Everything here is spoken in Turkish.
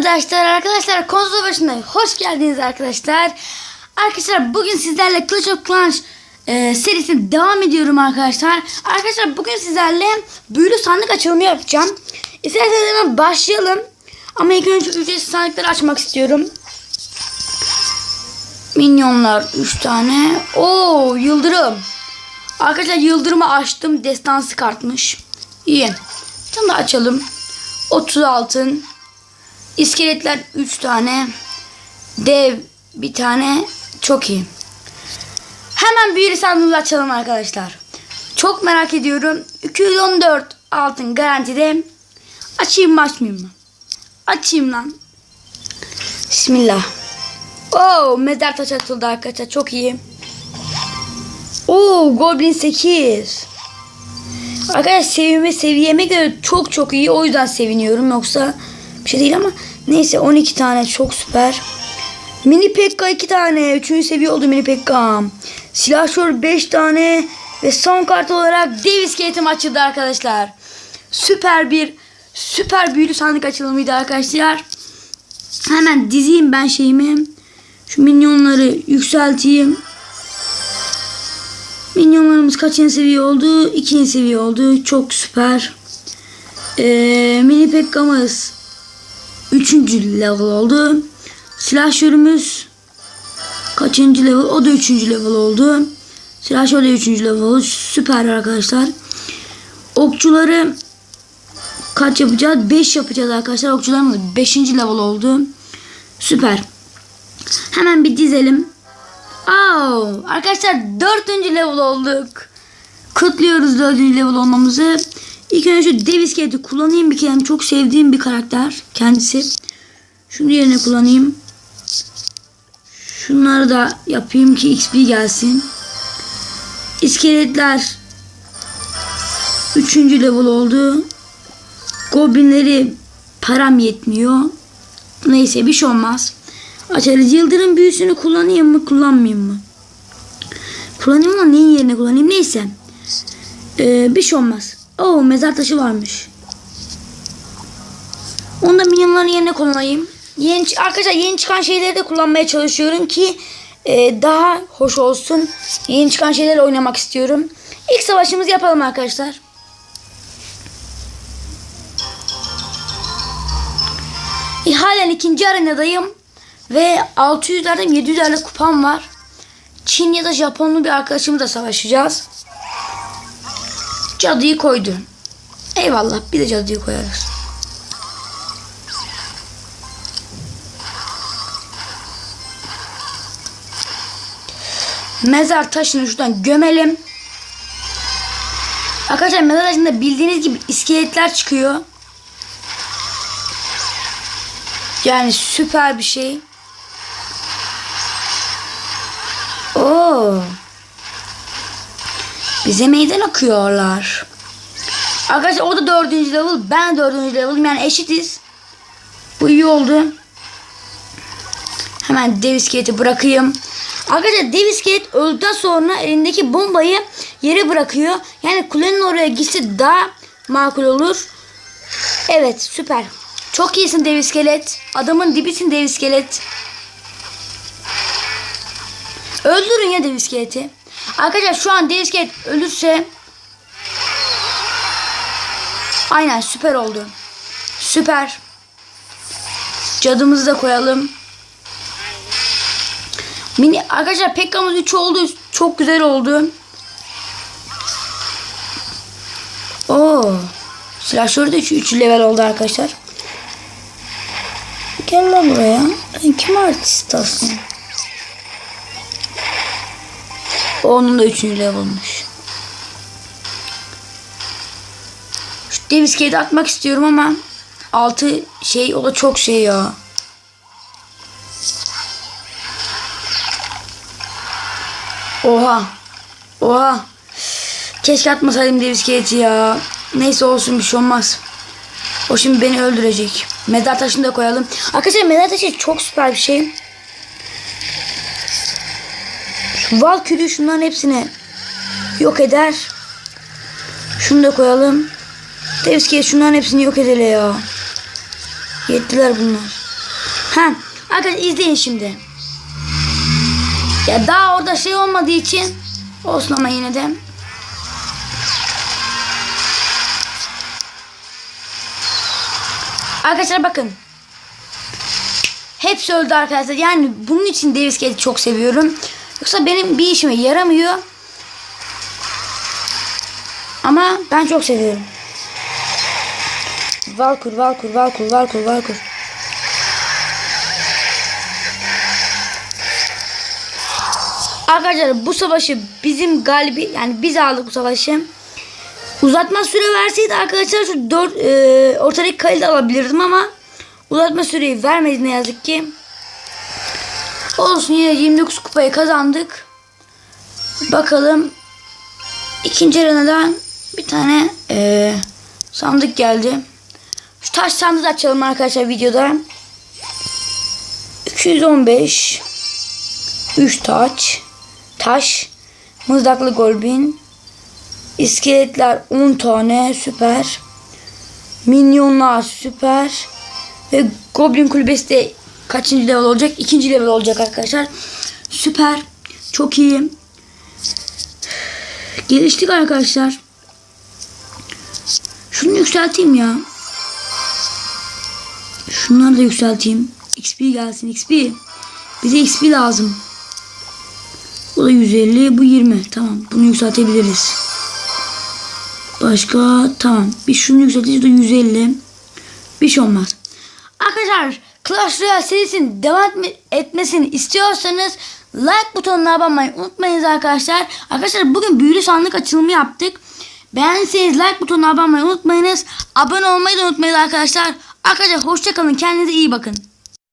Arkadaşlar arkadaşlar konsol başında hoş geldiniz arkadaşlar. Arkadaşlar bugün sizlerle Clash of Clans e, serisine devam ediyorum arkadaşlar. Arkadaşlar bugün sizlerle büyülü sandık açılımı yapacağım. İsterseniz hemen başlayalım. Ama ilk önce ücretsiz sandıkları açmak istiyorum. Minyonlar 3 tane. Oo yıldırım. Arkadaşlar yıldırımı açtım. Destansı kartmış. İyi. Tane daha açalım. 30 altın. İskeletler 3 tane. Dev bir tane. Çok iyi. Hemen büyülü sandığı açalım arkadaşlar. Çok merak ediyorum. 214 altın garantide. Açayım mı açmayayım mı? Açayım lan. Bismillah. Oo mezar taşı açıldı arkadaşlar. Çok iyi. Oo Goblin 8. Arkadaşlar sevime seviyeme göre çok çok iyi. O yüzden seviniyorum. Yoksa bir şey değil ama neyse 12 tane çok süper. Mini Pekka 2 tane. 3. seviye oldu Mini Pekka. Silahşör 5 tane. Ve son kart olarak dev iskeletim açıldı arkadaşlar. Süper bir süper büyülü sandık açılımıydı arkadaşlar. Hemen dizeyim ben şeyimi. Şu minyonları yükselteyim. Minyonlarımız kaçıncı seviye oldu? İkinci seviye oldu. Çok süper. Ee, mini Pekka'mız üçüncü level oldu. Silahşörümüz kaçıncı level? O da üçüncü level oldu. Silahşör de üçüncü level oldu. Süper arkadaşlar. Okçuları kaç yapacağız? 5 yapacağız arkadaşlar. Okçularımız 5. level oldu. Süper. Hemen bir dizelim. Oh, arkadaşlar dördüncü level olduk. Kutluyoruz dördüncü level olmamızı. İlk önce şu dev iskeleti kullanayım bir kere. Çok sevdiğim bir karakter kendisi. Şunu yerine kullanayım. Şunları da yapayım ki XP gelsin. İskeletler üçüncü level oldu. Goblinleri param yetmiyor. Neyse bir şey olmaz. Açarız. Yıldırım büyüsünü kullanayım mı kullanmayayım mı? Kullanayım ama neyin yerine kullanayım? Neyse. Ee, bir şey olmaz. Oo mezar taşı varmış. Onu da minyonların yerine kullanayım. Yeni, arkadaşlar yeni çıkan şeyleri de kullanmaya çalışıyorum ki e, daha hoş olsun. Yeni çıkan şeylerle oynamak istiyorum. İlk savaşımızı yapalım arkadaşlar. E, halen ikinci arenadayım. Ve 600'lerde 700'lerde kupam var. Çin ya da Japonlu bir arkadaşımızla savaşacağız. Cadıyı koydu. Eyvallah bir de cadıyı koyarız. Mezar taşını şuradan gömelim. Arkadaşlar mezar taşında bildiğiniz gibi iskeletler çıkıyor. Yani süper bir şey. Oo. Bize meydan okuyorlar. Arkadaşlar o da dördüncü level. Ben dördüncü level'ım. Yani eşitiz. Bu iyi oldu. Hemen dev iskeleti bırakayım. Arkadaşlar dev iskelet öldükten sonra elindeki bombayı yere bırakıyor. Yani kulenin oraya gitse daha makul olur. Evet süper. Çok iyisin dev iskelet. Adamın dibisin dev iskelet. Öldürün ya dev iskeleti. Arkadaşlar şu an dev iskelet ölürse Aynen süper oldu. Süper. Cadımızı da koyalım. Mini arkadaşlar Pekka'mız 3 oldu. Çok güzel oldu. Oo. Silahşörü de 3 level oldu arkadaşlar. Gel lan buraya. Kim artist aslında? Onun da 3. level'mış. Şu dev iskeleti atmak istiyorum ama altı şey o da çok şey ya. Oha. Oha. Keşke atmasaydım dev iskeleti ya. Neyse olsun bir şey olmaz. O şimdi beni öldürecek. Mezar taşını da koyalım. Arkadaşlar mezar taşı çok süper bir şey. Şu Valkyrie şunların hepsini yok eder. Şunu da koyalım. Devskiye şunların hepsini yok edele ya. Yettiler bunlar. Ha, arkadaşlar izleyin şimdi. Ya daha orada şey olmadığı için olsun ama yine de. Arkadaşlar bakın. Hepsi öldü arkadaşlar. Yani bunun için Davis çok seviyorum. Yoksa benim bir işime yaramıyor. Ama ben çok seviyorum. Valkur, Valkur, Valkur, Valkur, Valkur. Arkadaşlar bu savaşı bizim galibi yani biz aldık bu savaşı. Uzatma süre verseydi arkadaşlar şu 4 e, ortadaki kaleyi alabilirdim ama uzatma süreyi vermedi ne yazık ki. Olsun yine 29 kupayı kazandık. Bakalım ikinci arenadan bir tane e, sandık geldi. Şu taş sandığı da açalım arkadaşlar videoda. 215 3 taç taş mızraklı golbin iskeletler 10 tane süper minyonlar süper ve goblin kulübesi de kaçıncı level olacak? İkinci level olacak arkadaşlar. Süper. Çok iyi. Geliştik arkadaşlar. Şunu yükselteyim ya. Şunları da yükselteyim. XP gelsin XP bize XP lazım. Bu da 150 bu 20 tamam bunu yükseltebiliriz. Başka tamam. Bir şunu yükselteceğiz bu da 150 bir şey olmaz. Arkadaşlar Clash Royale serisinin devam etme- etmesini istiyorsanız like butonuna basmayı unutmayınız arkadaşlar. Arkadaşlar bugün büyülü sandık açılımı yaptık. Beğendiyseniz like butonuna basmayı unutmayınız. Abone olmayı da unutmayın arkadaşlar. Arkadaşlar hoşçakalın kendinize iyi bakın